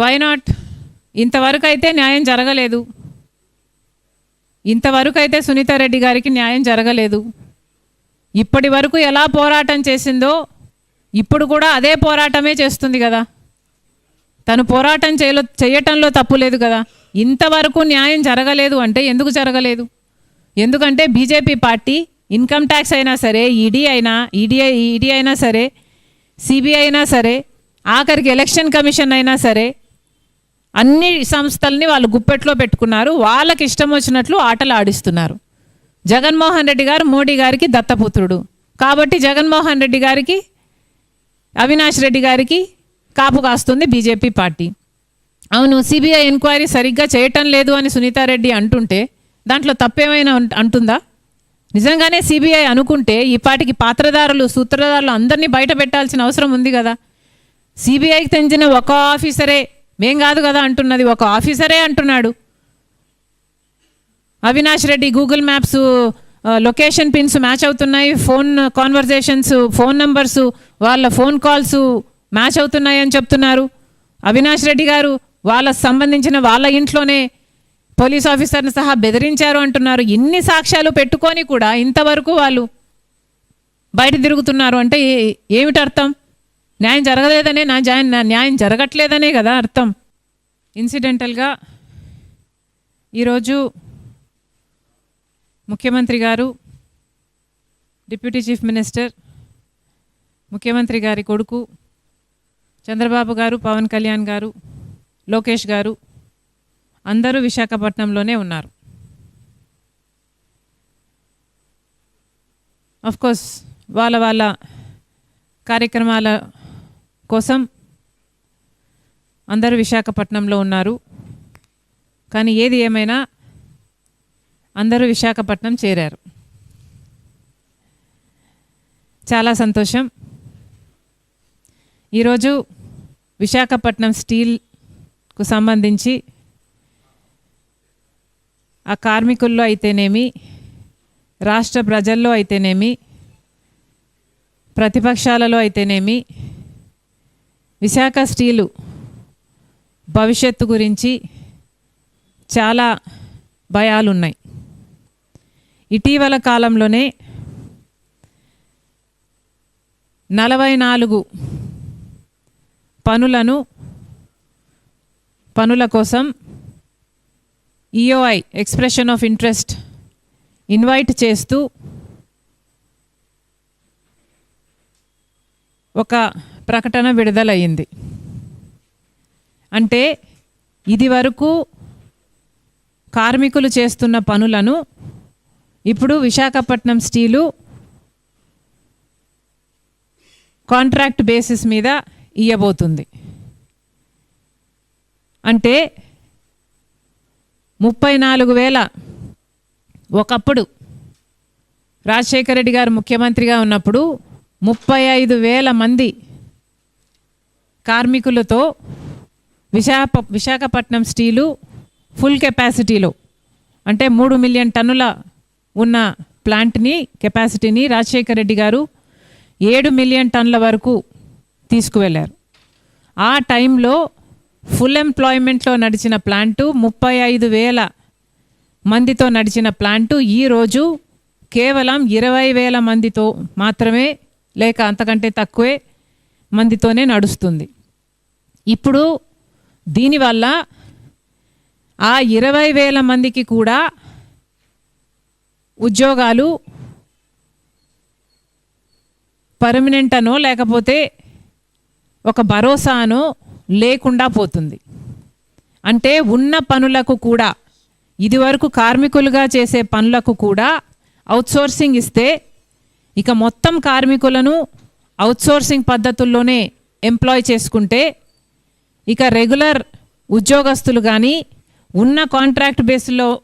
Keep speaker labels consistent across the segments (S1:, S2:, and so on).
S1: Why not ఇంతవరకు అయితే న్యాయం జరగలేదు. ఇంతవరకు అయితే సునీతారెడ్డి గారికి న్యాయం జరగలేదు. ఇప్పటి వరకు ఎలా పోరాటం చేసిందో ఇప్పుడు కూడా అదే పోరాటమే చేస్తుంది కదా. తను పోరాటం చేయలో చేయటంలో తప్పు లేదు కదా. ఇంతవరకు న్యాయం జరగలేదు అంటే ఎందుకు జరగలేదు? ఎందుకంటే బీజేపీ పార్టీ ఇన్కమ్ ట్యాక్స్ అయినా సరే ఈడీ అయినా ఈడీ ఈడీ అయినా సరే సిబిఐ అయినా సరే ఆఖరికి ఎలక్షన్ కమిషన్ అయినా సరే అన్ని సంస్థల్ని వాళ్ళు గుప్పెట్లో పెట్టుకున్నారు. వాళ్ళకి ఇష్టం వచ్చినట్లు ఆటలు ఆడిస్తున్నారు. జగన్మోహన్ రెడ్డి గారు మోడీ గారికి దత్తపుత్రుడు. కాబట్టి జగన్మోహన్ రెడ్డి గారికి అవినాష్ రెడ్డి గారికి కాపు కాస్తుంది బీజేపీ పార్టీ. అవును సిబిఐ ఎంక్వైరీ సరిగ్గా చేయటం లేదు అని సునీతారెడ్డి అంటుంటే దాంట్లో తప్పేమైనా అంటుందా? నిజంగానే సిబిఐ అనుకుంటే ఈ పాటికి పాత్రదారులు సూత్రధారులు అందరినీ బయట పెట్టాల్సిన అవసరం ఉంది కదా. సిబిఐకి తెంచిన ఒక ఆఫీసరే మేం కాదు కదా అంటున్నది ఒక ఆఫీసరే అంటున్నాడు. Avinash Reddy Google maps location pins match అవుతున్నాయి ఫోన్ కాన్వర్జేషన్స్ ఫోన్ నంబర్స్ వాళ్ళ ఫోన్ కాల్స్ మ్యాచ్ అవుతున్నాయి అని చెప్తున్నారు. అవినాష్ రెడ్డి గారు వాళ్ళకు సంబంధించిన వాళ్ళ ఇంట్లోనే పోలీస్ ఆఫీసర్ని సహా బెదిరించారు అంటున్నారు. ఇన్ని సాక్ష్యాలు పెట్టుకొని కూడా ఇంతవరకు వాళ్ళు బయట తిరుగుతున్నారు అంటే ఏ- ఏమిటి అర్థం న్యాయం జరగలేదనే నా జాయిన్ న్యాయం జరగట్లేదనే కదా అర్థం. ఇన్సిడెంటల్గా ఈరోజు ముఖ్యమంత్రి గారు డిప్యూటీ చీఫ్ మినిస్టర్ ముఖ్యమంత్రి గారి కొడుకు చంద్రబాబు గారు పవన్ కళ్యాణ్ గారు లోకేష్ గారు అందరూ విశాఖపట్నంలోనే ఉన్నారు. ఆఫ్కోర్స్ వాళ్ళ వాళ్ళ కార్యక్రమాల కోసం అందరూ విశాఖపట్నంలో ఉన్నారు. కానీ ఏది ఏమైనా అందరూ విశాఖపట్నం చేరారు. చాలా సంతోషం. ఈరోజు విశాఖపట్నం స్టీల్కు సంబంధించి ఆ కార్మికుల్లో అయితేనేమి రాష్ట్ర ప్రజల్లో అయితేనేమి ప్రతిపక్షాలలో అయితేనేమి విశాఖ స్టీలు భవిష్యత్తు గురించి చాలా భయాలున్నాయి. ఇటీవల కాలంలోనే నలభై నాలుగు పనులను పనుల కోసం EOI expression of interest invite చేస్తూ ఒక ప్రకటన విడుదలయ్యింది. అంటే ఇది వరకు కార్మికులు చేస్తున్న పనులను ఇప్పుడు విశాఖపట్నం స్టీలు కాంట్రాక్ట్ బేసిస్ మీద ఇయ్యబోతుంది. అంటే ముప్పై నాలుగు వేల ఒకప్పుడు రాజశేఖర రెడ్డి గారు ముఖ్యమంత్రిగా ఉన్నప్పుడు ముప్పై ఐదు వేల మంది కార్మికులతో విశాఖ విశాఖపట్నం స్టీలు ఫుల్ కెపాసిటీలో అంటే మూడు మిలియన్ టన్నుల ఉన్న ప్లాంట్ని కెపాసిటీని రాజశేఖర రెడ్డి గారు ఏడు మిలియన్ టన్నుల వరకు తీసుకువెళ్ళారు ఆ టైంలో ఫుల్ ఎంప్లాయ్మెంట్లో నడిచిన ప్లాంటు ముప్పై ఐదు వేల మందితో నడిచిన ప్లాంటు ఈరోజు కేవలం ఇరవై వేల మందితో మాత్రమే లేక అంతకంటే తక్కువే మందితోనే నడుస్తుంది. ఇప్పుడు దీనివల్ల ఆ ఇరవై వేల మందికి కూడా ఉద్యోగాలు పర్మనెంట్ అనో లేకపోతే ఒక భరోసానో లేకుండా పోతుంది. అంటే ఉన్న పనులకు కూడా ఇదివరకు కార్మికులుగా చేసే పనులకు కూడా అవుట్సోర్సింగ్ ఇస్తే ఇక మొత్తం కార్మికులను అవుట్సోర్సింగ్ పద్ధతుల్లోనే ఎంప్లాయ్ చేసుకుంటే ఇక రెగ్యులర్ ఉద్యోగస్తులు కానీ ఉన్న కాంట్రాక్ట్ బేస్లో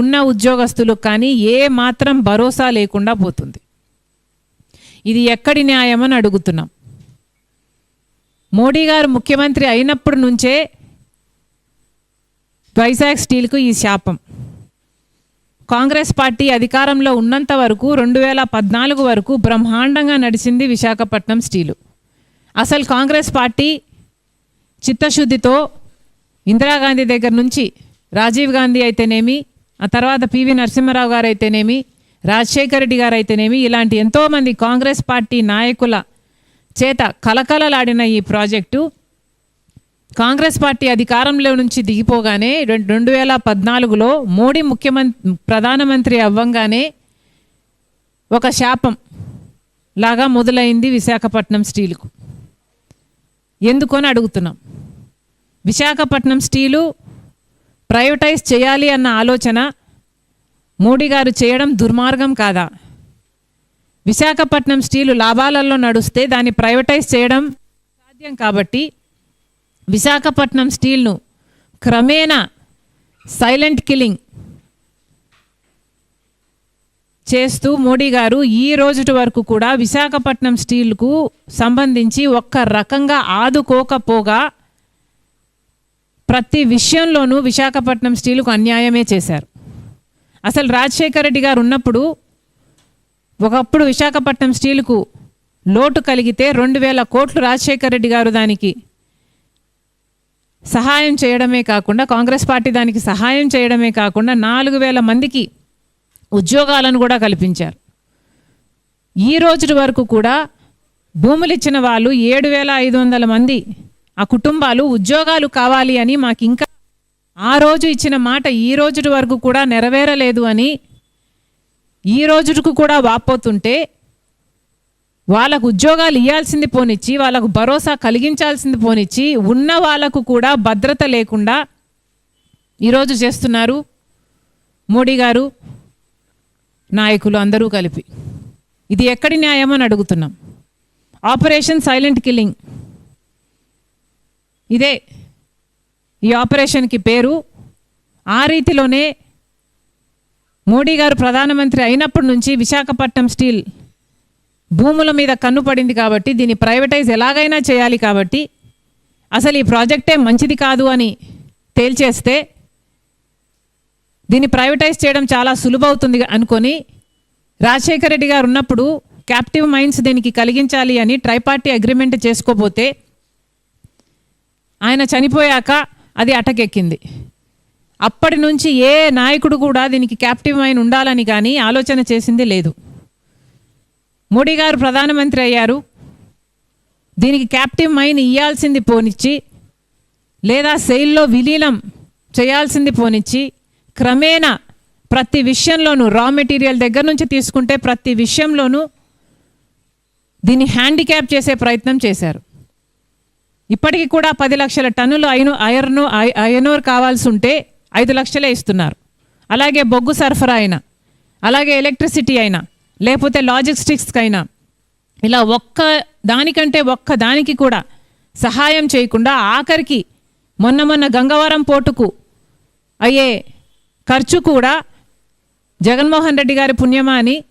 S1: ఉన్న ఉద్యోగస్తులకు కానీ ఏ మాత్రం భరోసా లేకుండా పోతుంది. ఇది ఎక్కడి న్యాయమని అని అడుగుతున్నాం. మోడీ గారు ముఖ్యమంత్రి అయినప్పటి నుంచే వైజాగ్ స్టీల్కు ఈ శాపం. కాంగ్రెస్ పార్టీ అధికారంలో ఉన్నంత వరకు రెండు వేల పద్నాలుగు వరకు బ్రహ్మాండంగా నడిచింది విశాఖపట్నం స్టీలు. అసలు కాంగ్రెస్ పార్టీ చిత్తశుద్ధితో ఇందిరాగాంధీ దగ్గర నుంచి రాజీవ్ గాంధీ అయితేనేమి ఆ తర్వాత పివి నరసింహారావు గారు అయితేనేమి రాజశేఖర రెడ్డి గారు అయితేనేమి ఇలాంటి ఎంతోమంది కాంగ్రెస్ పార్టీ నాయకుల చేత కలకలలాడిన ఈ ప్రాజెక్టు కాంగ్రెస్ పార్టీ అధికారంలో నుంచి దిగిపోగానే రెండు వేల పద్నాలుగులో మోడీ ముఖ్యమంత్రి ప్రధానమంత్రి అవ్వంగానే ఒక శాపం లాగా మొదలైంది విశాఖపట్నం స్టీల్కు. ఎందుకొని అడుగుతున్నాం? విశాఖపట్నం స్టీలు ప్రైవేటైజ్ చేయాలి అన్న ఆలోచన మోడీ గారు చేయడం దుర్మార్గం కాదా? విశాఖపట్నం స్టీలు లాభాలలో నడుస్తే దాన్ని ప్రైవేటైజ్ చేయడం సాధ్యం కాబట్టి విశాఖపట్నం స్టీల్ను క్రమేణా సైలెంట్ కిల్లింగ్ చేస్తూ మోడీ గారు ఈ రోజుటి వరకు కూడా విశాఖపట్నం స్టీల్కు సంబంధించి ఒక్క రకంగా ఆదుకోకపోగా ప్రతి విషయంలోనూ విశాఖపట్నం స్టీల్కు అన్యాయమే చేశారు. అసలు రాజశేఖర రెడ్డి గారు ఉన్నప్పుడు ఒకప్పుడు విశాఖపట్నం స్టీల్కు లోటు కలిగితే రెండు వేల కోట్లు రాజశేఖర రెడ్డి గారు దానికి సహాయం చేయడమే కాకుండా కాంగ్రెస్ పార్టీ దానికి సహాయం చేయడమే కాకుండా నాలుగు వేల మందికి ఉద్యోగాలను కూడా కల్పించారు. ఈ రోజు వరకు కూడా భూములు ఇచ్చిన వాళ్ళు ఏడు వేల ఐదు వందల మంది ఆ కుటుంబాలు ఉద్యోగాలు కావాలి అని మాకు ఇంకా ఆ రోజు ఇచ్చిన మాట ఈ రోజు వరకు కూడా నెరవేరలేదు అని ఈ రోజుకు కూడా వాపోతుంటే వాళ్ళకు ఉద్యోగాలు ఇవ్వాల్సింది పోనిచ్చి వాళ్ళకు భరోసా కలిగించాల్సింది పోనిచ్చి ఉన్న వాళ్ళకు కూడా భద్రత లేకుండా ఈరోజు చేస్తున్నారు మోడీ గారు. నాయకులు అందరూ కలిపి. ఇది ఎక్కడి న్యాయం అని అడుగుతున్నాం. Operation silent killing. ఇదే ఈ ఆపరేషన్కి పేరు. ఆ రీతిలోనే మోడీ గారు ప్రధానమంత్రి అయినప్పటి నుంచి విశాఖపట్నం స్టీల్ భూముల మీద కన్ను పడింది కాబట్టి దీన్ని ప్రైవేటైజ్ ఎలాగైనా చేయాలి కాబట్టి అసలు ఈ ప్రాజెక్టే మంచిది కాదు అని తేల్చేస్తే దీన్ని ప్రైవేటైజ్ చేయడం చాలా సులువవుతుంది అనుకొని రాజశేఖర రెడ్డి గారు ఉన్నప్పుడు క్యాప్టివ్ మైండ్స్ దీనికి కలిగించాలి అని ట్రైపార్టీ అగ్రిమెంట్ చేసుకోపోతే ఆయన చనిపోయాక అది అటకెక్కింది. అప్పటి నుంచి ఏ నాయకుడు కూడా దీనికి క్యాప్టివ్ మైండ్ ఉండాలని కానీ ఆలోచన చేసింది లేదు. మోడీ గారు ప్రధానమంత్రి అయ్యారు. దీనికి క్యాప్టివ్ మైన్ ఇయ్యాల్సింది పోనిచ్చి లేదా సెయిల్లో విలీనం చేయాల్సింది పోనిచ్చి క్రమేణా ప్రతి విషయంలోనూ రా మెటీరియల్ దగ్గర నుంచి తీసుకుంటే ప్రతి విషయంలోనూ దీన్ని హ్యాండిక్యాప్ చేసే ప్రయత్నం చేశారు. ఇప్పటికి కూడా పది లక్షల టన్నులు ఐను ఐరన్ అయనోర్ ఐనోర్ కావాల్సి ఉంటే ఐదు లక్షలే ఇస్తున్నారు. అలాగే బొగ్గు సరఫరా అయినా అలాగే ఎలక్ట్రిసిటీ అయినా లేకపోతే లాజిస్టిక్స్కి అయినా ఇలా ఒక్క దానికంటే ఒక్క దానికి కూడా సహాయం చేయకుండా ఆఖరికి మొన్న మొన్న గంగవరం పోర్టుకు అయ్యే ఖర్చు కూడా జగన్మోహన్ రెడ్డి గారి పుణ్యమా అని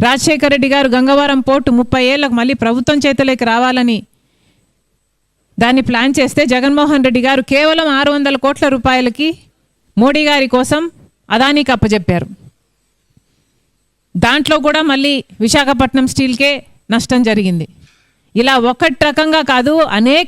S1: రాజశేఖర రెడ్డి గారు గంగవరం పోర్టు ముప్పై ఏళ్ళకు మళ్ళీ ప్రభుత్వం చేతిలోకి రావాలని దాన్ని ప్లాన్ చేస్తే జగన్మోహన్ రెడ్డి గారు కేవలం ఆరు వందల కోట్ల రూపాయలకి మోడీ గారి కోసం అదానికి అప్పచెప్పారు దాంట్లో కూడా మళ్ళీ విశాఖపట్నం స్టీల్కే నష్టం జరిగింది. ఇలా ఒకటి రకంగా కాదు అనేక